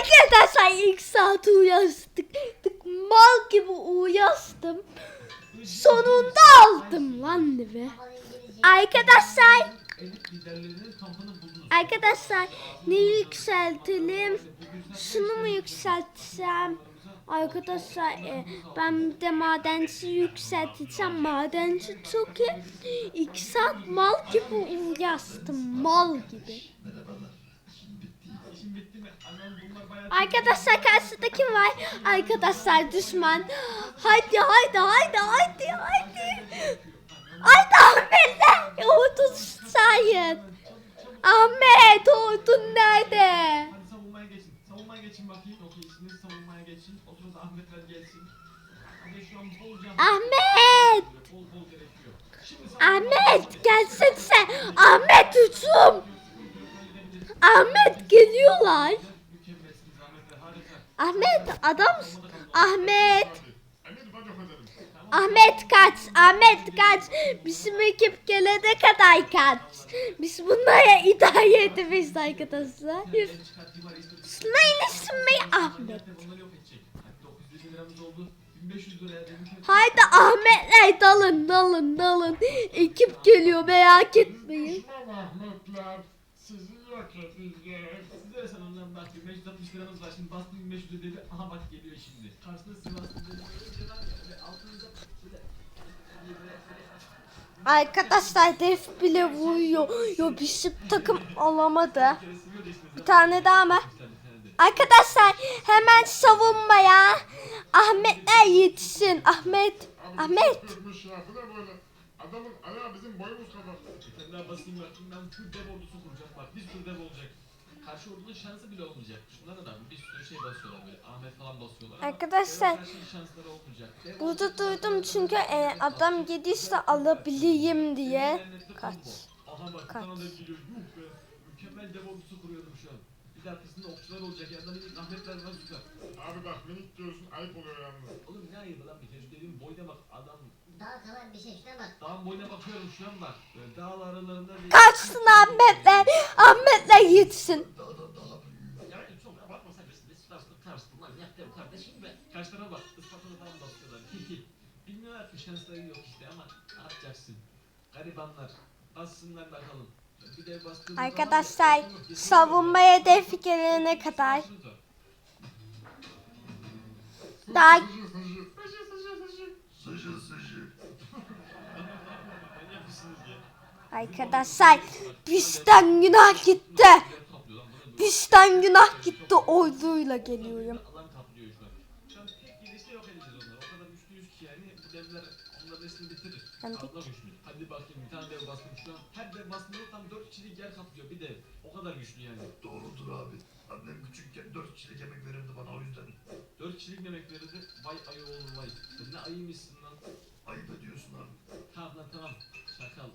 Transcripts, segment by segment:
Arkadaşlar ilk saat uyandık. Mal gibi uyandım. Sonunda aldım lan be. Arkadaşlar. Arkadaşlar ne yükseltelim? Şunu mu yükseltsem? Arkadaşlar e, ben de madenci yükselteceğim. Madenci çok iyi. İki saat mal gibi uğraştım. Mal gibi. Arkadaşlar karşıda kim var? Arkadaşlar düşman. Haydi haydi haydi haydi haydi. Haydi Ahmet Ordun sayın. Ahmet Ordun nerede? Savunmaya geçin. Savunmaya geçin bakayım. Okey işiniz savunmaya geçin. O sırada Ahmetler gelsin. Ahmet. Şimdi Ahmet gelsin sen. Ahmet uçum. Ahmet geliyorlar. Ahmet adam. Ahmet. Ahmet kaç. Ahmet kaç. Bizim ekip gelene kadar kaç. Biz bunlara idare edemeyiz arkadaşlar. Sınayın ismi Ahmet. Onları yok edecek. Hadi 900 liramız oldu. 1500 liraya da mükemmel. Haydi Ahmetler dalın dalın dalın. Ekip geliyor merak etmeyin. Ahmetler sizi yok edeceğiz. Bak 560 liramız var. Şimdi bastım 1500 dedi. Aha bak geliyor şimdi. Karşısında dedi. Böyle var ya, ve altınıza şöyle Arkadaşlar def bile vuruyor. Yo bizim takım alamadı. bir tane daha mı? Arkadaşlar hemen savunmaya. Ahmetler yetişsin. Ahmet. Ahmet. Adamın ayağı bizim boyumuz kadar. Bir tane daha basayım bakayım ben full dev ordusu kuracağım bak bir sürü dev olacak. Karşı ordunun şansı bile olmayacak. Şunlara da bir sürü şey basıyorlar böyle. Ahmet falan basıyorlar. ama Arkadaşlar, karşı şansları olmayacak. Burada olacak, duydum çünkü e, adam yediyse alabileyim diye. Kaç. Aha bak Kaç. sana da geliyor. Yuh be. Mükemmel dev ordusu kuruyorum şu an. Bir de arkasında okçular olacak. Yandan minik Ahmetler var süper. Abi bak minik diyorsun ayıp oluyor yalnız. Oğlum ne ayıbı lan bir kere. Şu dediğim boyuna bak. Adam Daha kalan bir şey şuna bak. dağın boyuna bakıyorum şu an bak. Böyle dağlar aralarında bir... Kaçsın Ahmetler. Ahmetler yetişsin. Yani çok abartma sen biz Sivaslı Karslı manyak dev tarafa bak Isparta'da falan basıyorlar. Bilmiyorlar ki şansları yok işte ama ne yapacaksın? Garibanlar bassınlar bakalım. Bir dev bastığımız zaman- Arkadaşlar savunmaya def gelene kadar. Daha Sıcı sıcı. Arkadaşlar bizden günah gitti. Bizden günah gitti orduyla geliyorum. Güçlü. Hadi bakayım bir tane dev bastım şu an. Her dev bastığında tam 4 kişilik yer kaplıyor bir dev. O kadar güçlü yani. Doğrudur abi. Annem küçükken dört kişilik yemek verirdi bana o yüzden. 4 kişilik yemek verirdi. Vay ayı oğlum vay. Sen ne ayıymışsın lan. Ayıp ediyorsun abi. Tamam lan tamam. Şakal.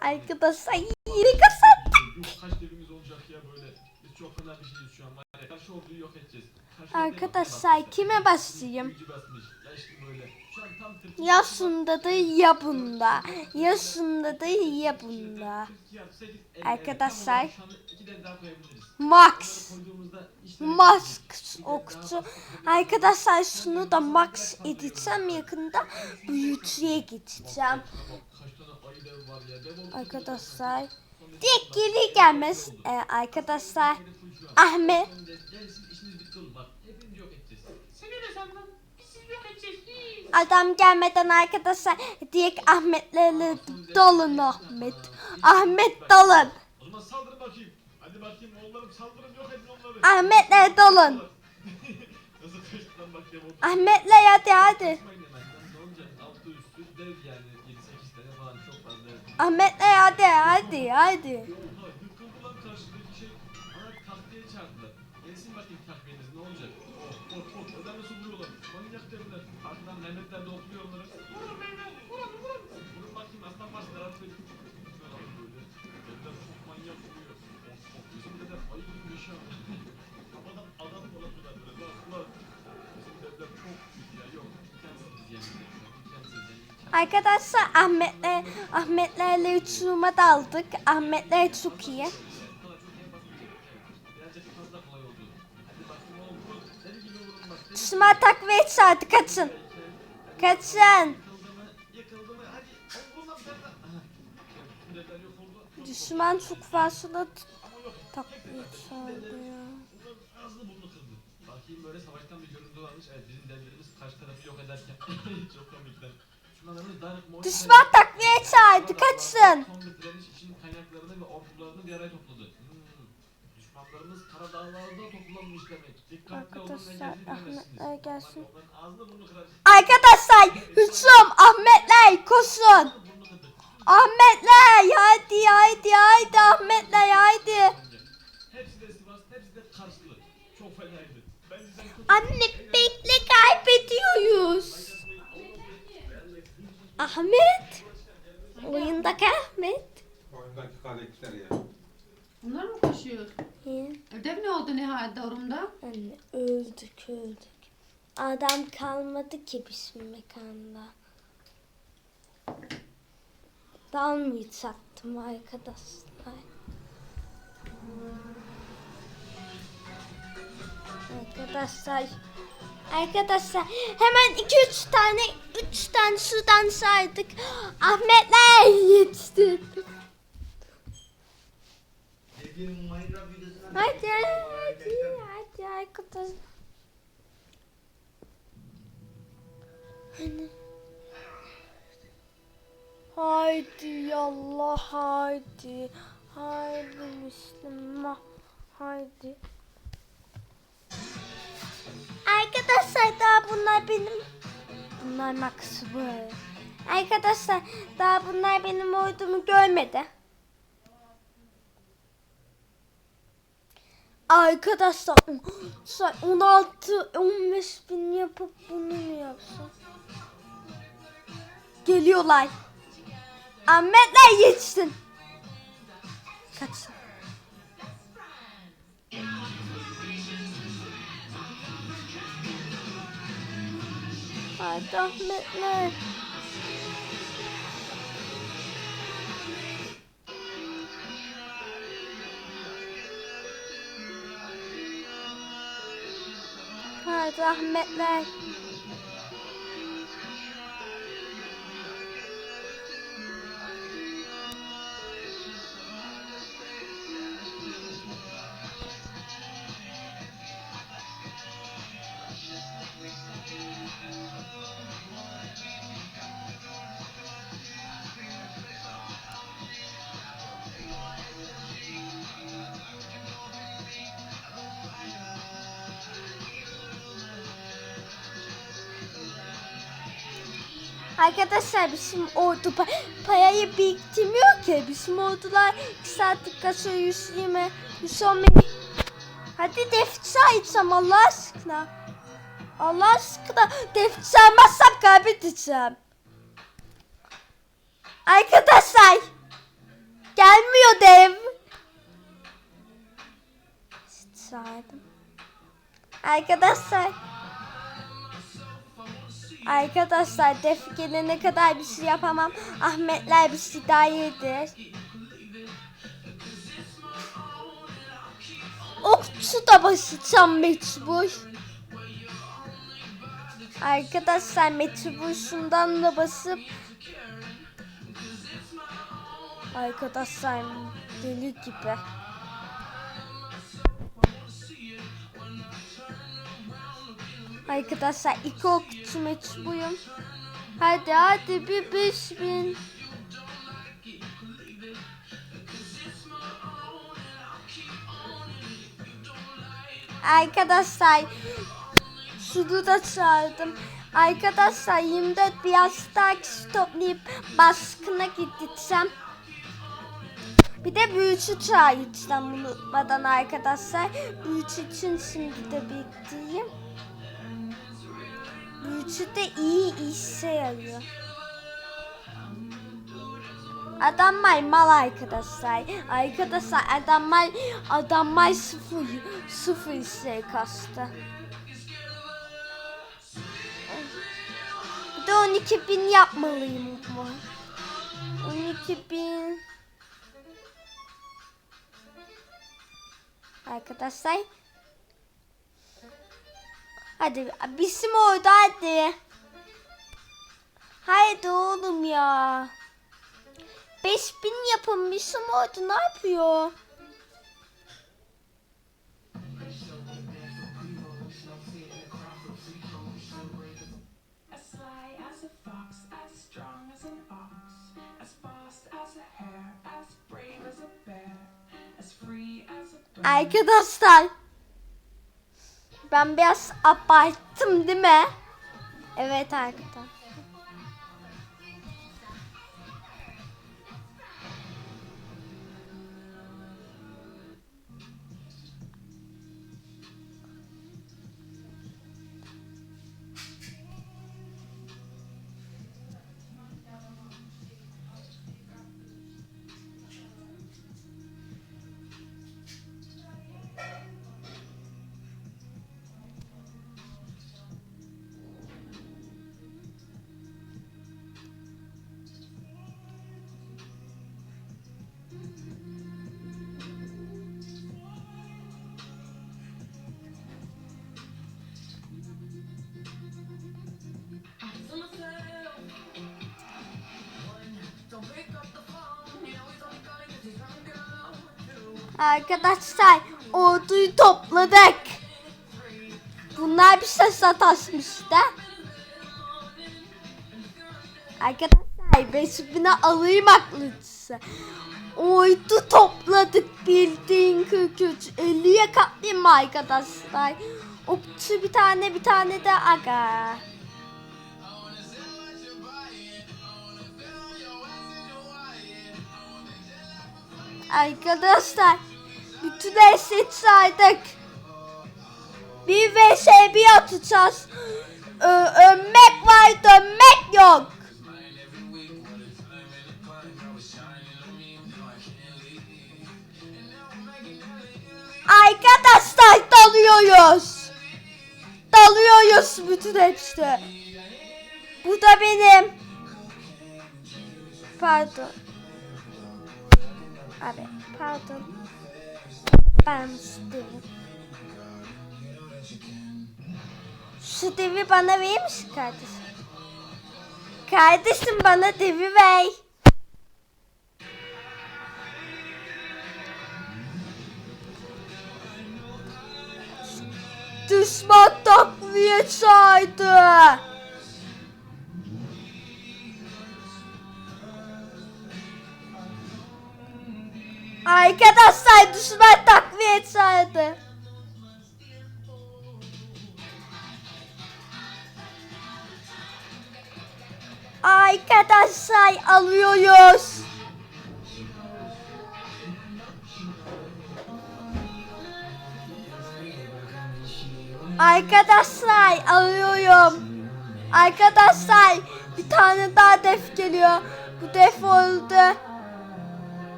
Arkadaşlar yeni kazandık. Kaç devimiz olacak ya böyle. Biz çok fena bir şeyiz şu an. Var ya, Karşı orduyu yok edeceğiz. Karşı orduya bak, Arkadaşlar kime 40. Ya şunda da ya bunda. Ya şunda da ya bunda. Arkadaşlar, Max. Max okçu. Arkadaşlar şunu da max edeceğim yakında büyücüye geçeceğim. Arkadaşlar. Tek geri gelmez. Ee, arkadaşlar Ahmet adam gelmeden arkadaşlar direkt Ahmetlerle dalın Ahmet. Ahmet dalın. Ahmetler dalın. Ahmetler hadi hadi. Kaçmayın hemen. Lan ne olacak? Altı üstü dev yani. 7-8 tane falan çok fazla. Ahmetler hadi hadi hadi. Mehmetler de okluyor onları. Vurun beyler. Vurun vurun. Vurun bakayım aslan başlar artık. Şöyle abi böyle. Devler çok manyak vuruyor. Bizim devler ayı gibi yaşa. Kafadan adam dolatıyorlar böyle. Bak bak. Bizim devler çok ya. Yok. İmkansız yani. Arkadaşlar Ahmetler Ahmetlerle uçuruma daldık. Ahmetler çok iyi. Düşman takviye çağırdı kaçın. Kaçın. Düşman çok fazla takviye çağırdı ya. Bakayım böyle savaştan bir görüntü varmış. Evet bizim devlerimiz karşı tarafı yok ederken. Çok komikler. Düşman takviye çağırdı kaçın. Son bir direniş için kaynaklarını ve ordularını bir araya topladı. Hmm. Düşmanlarımız kara dağlarda toplanmış demek. Dikkatli olun ve dönemezsiniz. Ahmetler gelsin. Arkadaşlar hücum Ahmetler koşun. Ahmetler haydi haydi haydi Ahmetler haydi. Hepsi de Sivas, hepsi de Karslı. Çok fenaydı. Anne bekle kaybediyoruz. Ahmet. Oyundaki Ahmet. Oyundaki karakter ya. Bunlar mı koşuyor? He, Ödev ne oldu nihayet Dorum'da? Anne öldük öldük. Adam kalmadı ki bizim mekanda. Dalmayacaktım arkadaşlar. Arkadaşlar Arkadaşlar hemen 2-3 tane 3 tane sudan saydık. Ahmetler yetişti. Minecraft Hadi hadi hadi arkadaş. Hani. Haydi yallah haydi. Haydi Müslüman. Haydi. Arkadaşlar daha bunlar benim. Bunlar maksimum. Arkadaşlar daha bunlar benim ordumu görmedi. Arkadaşlar sen 16 15 bin yapıp bunu mu yapsın? Geliyorlar. Ahmetler yetişsin. Kaçın. Hadi Ahmetler. Hadi Arkadaşlar bizim ordu pa- parayı biriktirmiyor ki. Bizim ordular 2 saatlik kasıyor 120, 110 bin. Hadi defter açsam Allah aşkına. Allah aşkına defter almazsam kaybedeceğim. Arkadaşlar gelmiyor dev. Çağırdım. Arkadaşlar. Arkadaşlar def gelene kadar bir şey yapamam. Ahmetler bir şey daha yedir. Okçu da basacağım mecbur. Arkadaşlar mecbur şundan da basıp Arkadaşlar deli gibi. Arkadaşlar iki okçu mecburum. Hadi hadi bir beş bin. Arkadaşlar şunu da çağırdım. Arkadaşlar 24 biraz daha kişi toplayıp baskına gideceğim. Bir de büyücü çağıracağım unutmadan arkadaşlar. Büyücü için şimdi de bekleyeyim. Büyücü de iyi işe yarıyor. Adamlar mal arkadaşlar. Arkadaşlar adamlar adamlar sıfır sıfır işe kastı. Bir de 12 bin yapmalıyım bu. 12 bin. Arkadaşlar Hadi bizim orada hadi. Haydi oğlum ya. 5000 yapın bizim orada ne yapıyor? Arkadaşlar. Ben biraz abarttım değil mi? Evet arkadaşlar. Arkadaşlar orduyu topladık. Bunlar bir ses sataşmıştı. Arkadaşlar besibine alayım aklısı. Ordu topladık bildiğin 43. 50'ye katlayayım arkadaşlar? Okçu bir tane bir tane de aga. Arkadaşlar bütün eşit saydık. Bir vs bir atacağız. Ö- ölmek var dönmek yok. Arkadaşlar dalıyoruz. Dalıyoruz bütün hepsi. Bu da benim. Pardon. Abi pardon. Ben. Şu devi bana verir misin kardeşim? Kardeşim bana devi ver. Düşman takviye çağırdı. Arkadaşlar düşman takviye çağırdı. Arkadaşlar alıyoruz. Arkadaşlar alıyorum. Arkadaşlar bir tane daha def geliyor. Bu def oldu.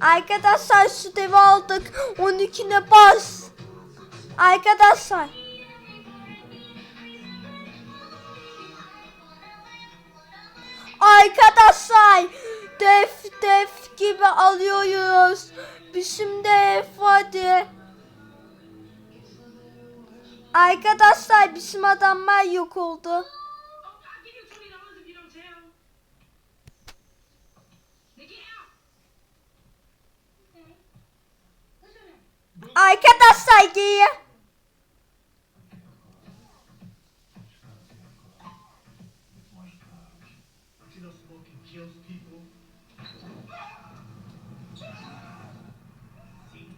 Arkadaşlar şu devi aldık. 12'ne bas. Arkadaşlar. Arkadaşlar def def gibi alıyoruz. Bizim def hadi. Arkadaşlar bizim adamlar yok oldu. Arkadaşlar geriye. See those smoking kills people? See?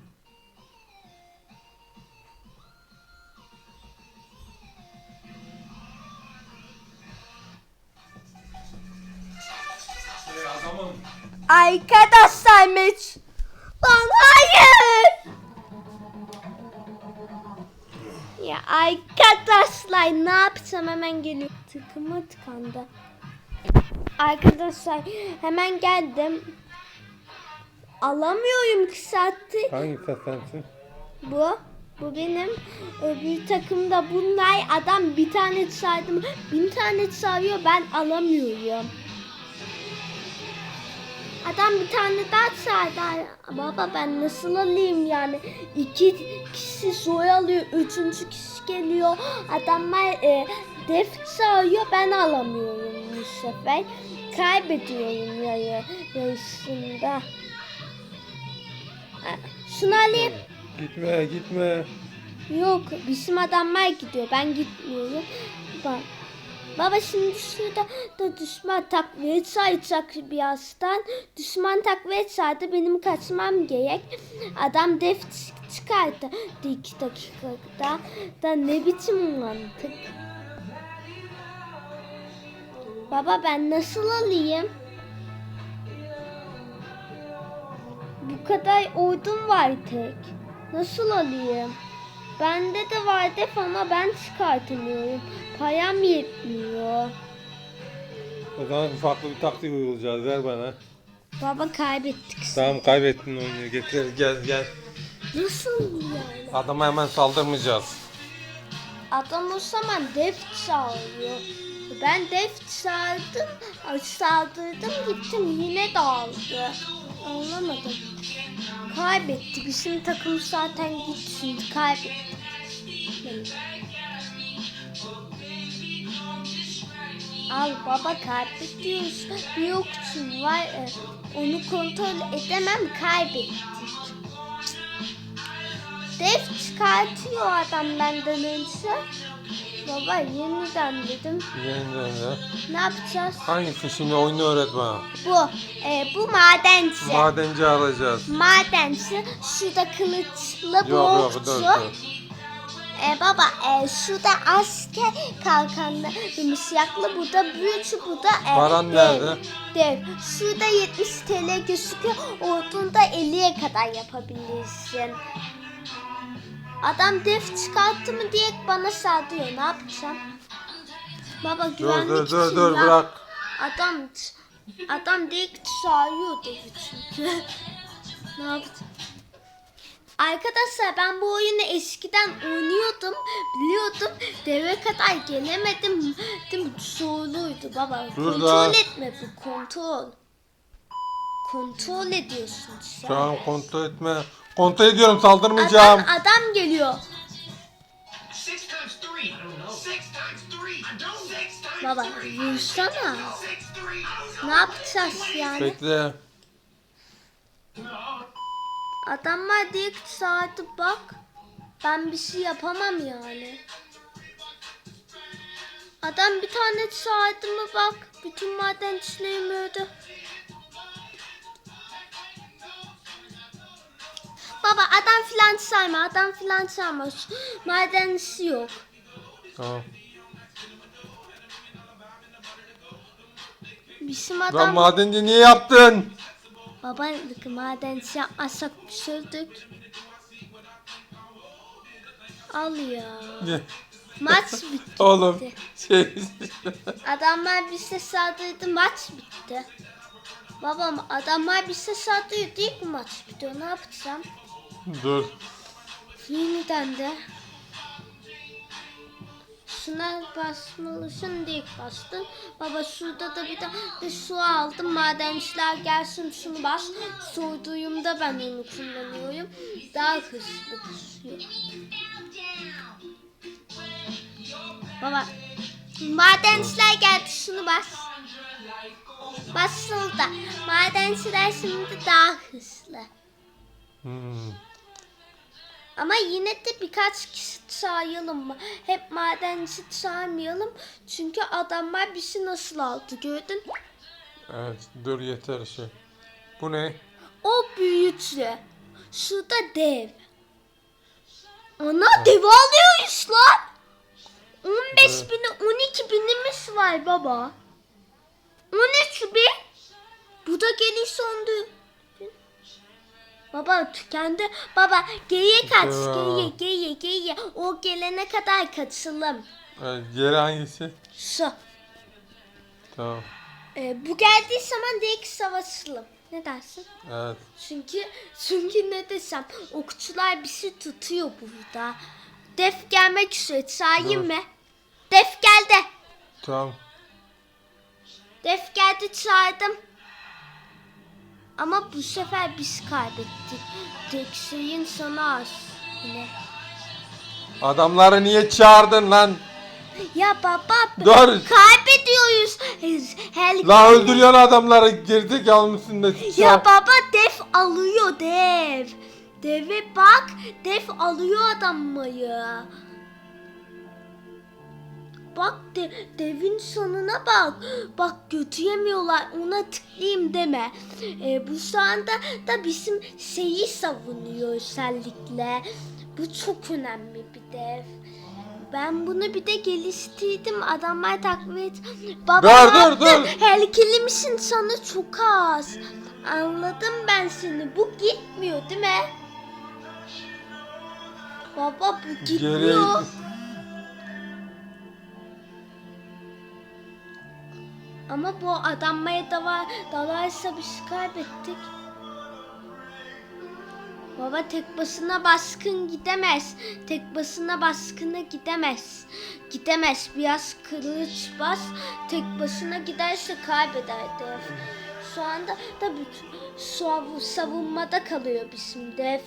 Şey adamın Ya arkadaşlar ne yapsam hemen geliyor. Tıkıma tıkandı. Arkadaşlar hemen geldim. Alamıyorum ki saattir. hangi sensin? Bu. Bu benim. Öbür takımda bunlar. Adam bir tane çağırdım. Bin tane çağırıyor. Ben alamıyorum. Adam bir tane daha çağırdı. Baba ben nasıl alayım yani? İki kişi zor alıyor. Üçüncü kişi geliyor. Adamlar e, def çağırıyor. Ben alamıyorum bu sefer. Kaybediyorum yarı, yarısında. Ha, Şunu alayım. Gitme gitme. Yok bizim adamlar gidiyor. Ben gitmiyorum. Bak. Baba şimdi şurada da düşman takviye çağıracak birazdan. Düşman takviye çağırdı. Benim kaçmam gerek. Adam def çık- çıkardı. iki dakikada. Da ne biçim mantık. Baba ben nasıl alayım? Bu kadar ordum var tek. Nasıl alayım? Bende de var def ama ben çıkartamıyorum. Param yetmiyor. O zaman farklı bir taktik uygulayacağız. Ver bana. Baba kaybettik. Tamam kaybettin oyunu. Getir gel gel. Nasıl yani? Adama hemen saldırmayacağız. Adam o zaman def çağırıyor. Ben def çağırdım, saldırdım gittim yine dağıldı. Anlamadım. Kaybettik. Bizim takım zaten gitsin. Kaybettik. Al baba. Bir okçum var. e, Onu kontrol edemem kaybettik. Def çıkartıyor adam benden önce. Baba yeniden dedim. Yeniden ya. Ne yapacağız? Hangisi şimdi oyunu öğret bana. Bu. e, bu madenci. Madenci alacağız. madenci. Şurada kılıçlı bu Yok okçu. yok. E, baba e, şurada asker kalkanlı yumuşaklı bu da büyücü bu da e, Paran dev. nerede? Dev. Şurada 70 TL gözüküyor. Ordunda 50'ye kadar yapabilirsin. Adam def çıkarttı mı diye bana saldırıyor. Ne yapacağım? Baba Dur güvenlik dur dur için dur ya. bırak. Adam adam direkt çağırıyor devi çünkü. ne yaptı? Arkadaşlar ben bu oyunu eskiden oynuyordum. Biliyordum. Deve kadar gelemedim. Değil mi? Zorluydu baba. Dur kontrol da. etme bu kontrol. Kontrol ediyorsun sen. An kontrol etme. Kontrol ediyorum saldırmayacağım. Adam, adam geliyor. Six times three. I don't know. Six times three. I don't. Six times Baba three. vursana. Six three. Ne yapacağız yani? Bekle. Adamlar direkt saati bak. Ben bir şey yapamam yani. Adam bir tane saatime bak. Bütün madencilerimi öldü. Baba adam filan sayma. Adam filan sayma. Madencisi yok. Tamam. Bizim Lan adam... madenci niye yaptın? Baba madenci yapmazsak düşürdük. Al ya. Ne? Maç bitti. Oğlum şey Adamlar bize saldırdı maç bitti. Babam adamlar bize saldırdı mi maç bitiyor ne yapacağım? dur. Yeniden de. Şuna basmalısın diye bastın. Baba şurada da bir de su aldım. Madenciler gelsin şunu bas. Soğuduğumda ben onu kullanıyorum. Daha hızlı basıyor. Baba madenciler geldi şunu bas. Basıldı. Madenciler şimdi daha hızlı. Hmm. Ama yine de birkaç kişi çağıralım mı? Hep madenci çağırmayalım. Çünkü adamlar bizi nasıl aldı gördün? Evet dur yeter şey. Bu ne? O büyücü. Şurada dev. Ana dev alıyoruz lan. 15 bin 12 binimiz var baba. 13 bin. Bu da gelirse 14 bin. Baba tükendi. Baba geriye kaç. Ya. Geriye geriye geriye. O gelene kadar kaçalım. Evet, yeri hangisi? Şu. Tamam. Ee, bu geldiği zaman direkt savaşalım. Ne dersin? Evet. Çünkü çünkü ne desem okçular bizi tutuyor burada. Def gelmek üzere çağırayım mı? Def geldi. Tamam. Def geldi çağırdım. Ama bu sefer biz kaybettik. Tek şeyin sana az. Yine. Adamları niye çağırdın lan? Ya baba Dur. kaybediyoruz. Her La öldürüyorsun adamları girdik almışsın da. Ya baba def alıyor dev. Deve bak def alıyor adammayı. Bak de, devin sonuna bak. Bak götüremiyorlar ona tıklayayım deme. Ee, bu şu anda da bizim şeyi savunuyor özellikle. Bu çok önemli bir dev. Ben bunu bir de geliştirdim. Adamlar taklit. Baba Dur, dur, dur. Helikelimişsin sana çok az. Anladım ben seni. Bu gitmiyor değil mi? Baba bu gitmiyor. Ama bu adammaya dava, dalarsa biz kaybettik. Baba tek başına baskın gidemez. Tek başına baskına gidemez. Gidemez. Biraz kılıç bas. Tek başına giderse kaybeder dev. Şu anda da bütün sav- savunmada kalıyor bizim dev.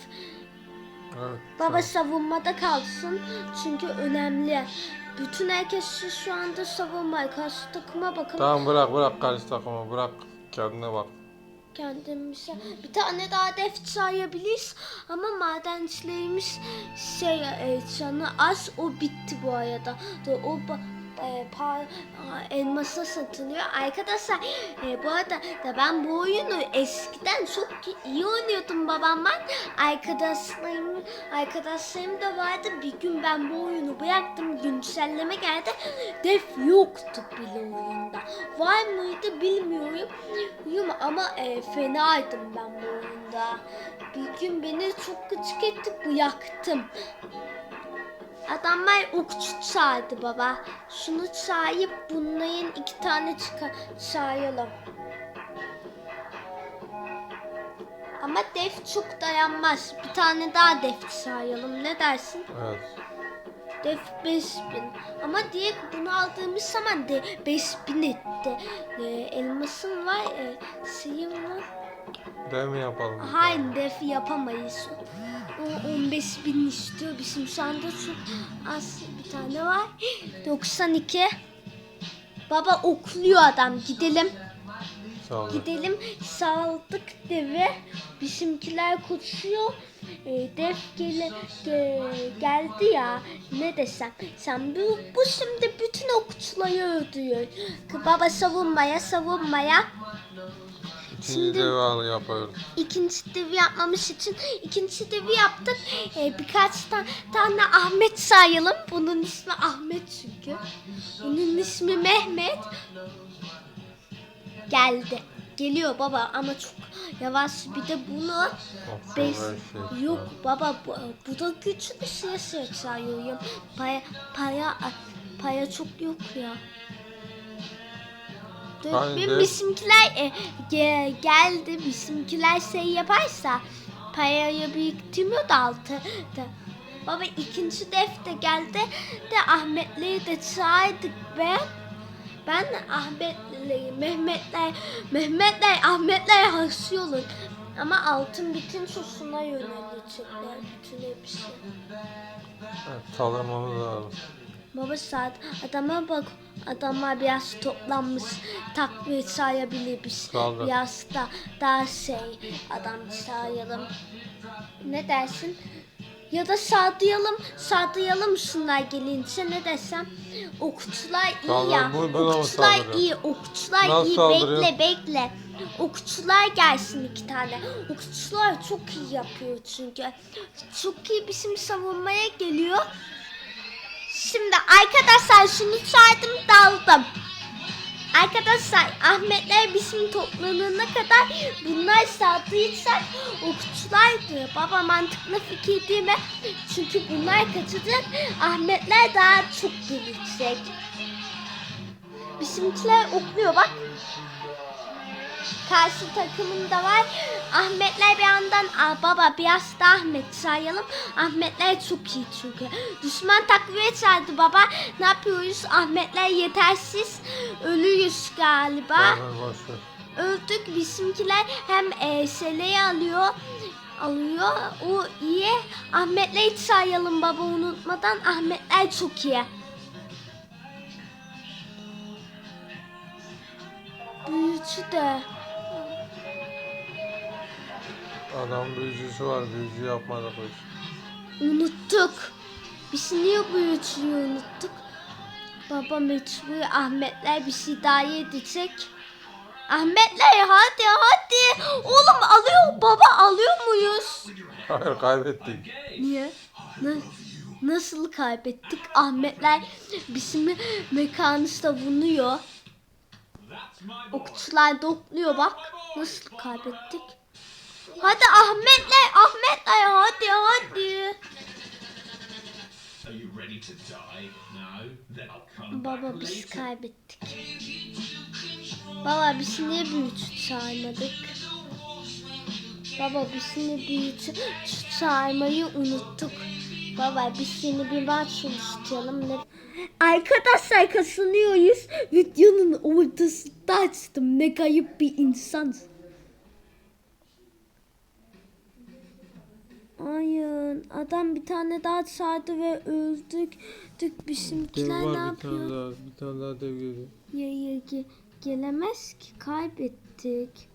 Evet, Baba savunmada kalsın çünkü önemli. Bütün herkes şu anda savunma. Karşı takıma bakalım. Tamam bırak bırak karşı takımı bırak. Kendine bak. kendimize bir tane daha def sayabiliriz ama madencilerimiz şey e, canı az o bitti bu arada Da o e, pa, a, elmasa satılıyor. Arkadaşlar e, bu arada da ben bu oyunu eskiden çok iyi oynuyordum babamla arkadaşlarım arkadaşlarım da vardı. Bir gün ben bu oyunu bıraktım. Güncelleme geldi. Def yoktu bile oyunda. Var mıydı bilmiyorum. Ama e, fenaydım ben bu oyunda. Bir gün beni çok gıcık etti bıraktım. Adamlar okçu çağırdı baba. Şunu çağırıp bunların iki tane çıkar çağıralım. Ama def çok dayanmaz. Bir tane daha def çağıralım. Ne dersin? Evet. Def 5000. Ama diye bunu aldığımız zaman de 5000 etti. E, elmasın var, e, şeyim var. Dev mi yapalım? Hayır def yapamayız. O 15 bin istiyor. Bizim şu anda çok az bir tane var. 92. Baba okluyor adam. Gidelim. Sağ. Gidelim. Saldık devi. Bizimkiler koşuyor. E, dev gele, ge- geldi ya. Ne desem. Sen bu, bu şimdi bütün okçuları öldürüyor. Baba savunmaya savunmaya. İkinci Şimdi- devi yapıyoruz. ikinci devi yapmamış için ikinci devi yaptık. Ee, birkaç ta- tane Ahmet sayalım. Bunun ismi Ahmet çünkü. Bunun ismi Mehmet. Geldi. Geliyor baba ama çok yavaş. Bir de bunu beş... şey. Yok baba bu, bu da güçlü şey şey sayıyorum. Paya, paya, paya çok yok ya. Dur, benim de- bizimkiler e, ge- geldi. Bizimkiler şey yaparsa parayı biriktirmiyor da altı. Da. Baba ikinci defte geldi de Ahmetleri de çağırdık ve ben Ahmetleri, Mehmetler, Mehmetler, Ahmetler hasıyorlar. Ama altın bitin sosuna yönelecekler bütün hepsi. Evet, saldırmamız lazım. Baba saat adama bak adamlar biraz toplanmış takviye sayabilir biz. Saldır. Biraz da daha şey adam sayalım. Ne dersin? Ya da sağlayalım, sağlayalım şunlar gelince ne desem. Okçular iyi Saldır, ya. bu- Okçular iyi, okçular Nasıl iyi. saldırıyor? Bekle, bekle. Okçular gelsin iki tane. Okçular çok iyi yapıyor çünkü. Çok iyi bizim savunmaya geliyor. Şimdi arkadaşlar şunu saydım daldım. Arkadaşlar Ahmetler bizim toplanana kadar bunlar saldıysak okçulardı. Baba mantıklı fikir değil mi? Çünkü bunlar kaçacak. Ahmetler daha çok gelecek. Bizimkiler okluyor bak. Karşı takımında var. Ahmetler bir yandan Aa, baba biraz da Ahmet sayalım. Ahmetler çok iyi çünkü. Düşman takviye çağırdı baba. Ne yapıyoruz? Ahmetler yetersiz. Ölüyüz galiba. Öldük. Bizimkiler hem e, seleyi alıyor. alıyor. O iyi. Ahmet'le hiç sayalım baba unutmadan. Ahmetler çok iyi. Büyücü de. Adam büyücüsü var. Büyücü yapmadık biz. Unuttuk. Biz niye büyücüyü unuttuk? Baba mecbur Ahmetler bir şey daha edecek. Ahmetler hadi hadi. Oğlum alıyor baba alıyor muyuz? Hayır kaybettik. Niye? Na- nasıl kaybettik? Ahmetler bizim mekanı savunuyor. Okçular dokluyor bak. Nasıl kaybettik? Hadi Ahmetler, Ahmetler hadi hadi. Are you ready to die? No? Then I'll come Baba biz kaybettik. Baba biz niye büyücü çağırmadık? Baba biz niye büyücü çağırmayı unuttuk. Baba biz seni bir maç çalıştıralım. Ne? Arkadaşlar kasınıyoruz. Videonun ortasında açtım. Ne kayıp bir insan. Hayır. Adam bir tane daha çağırdı ve öldük. Dük Dev bizimkiler ne var bir yapıyor? tane daha. Bir tane daha dev geliyor. Ya, ya, ge- gelemez ki kaybettik.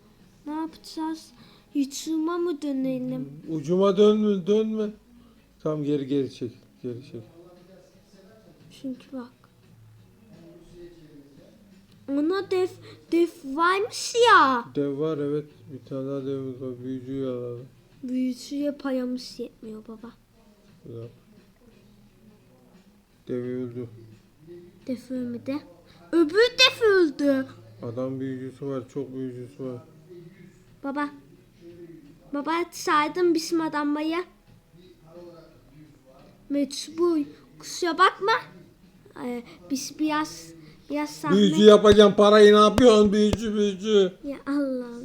Ne yapacağız? Yutuma mı dönelim? Ucuma dönme dönme. Tamam geri geri çek. Geri çek. Çünkü bak. Ona def def varmış ya. Dev var evet. Bir tane daha devimiz var. Büyücüyü alalım. Büyücüye payamız yetmiyor baba. Güzel. Dev öldü. Def ölmedi. Öbür def öldü. Adam büyücüsü var. Çok büyücüsü var. Baba. Baba saydım bizim adambayı. Mecbur. Kusura bakma. Ee, biz biraz biraz sahne... Büyücü yapacağım parayı ne yapıyorsun büyücü büyücü. Ya ama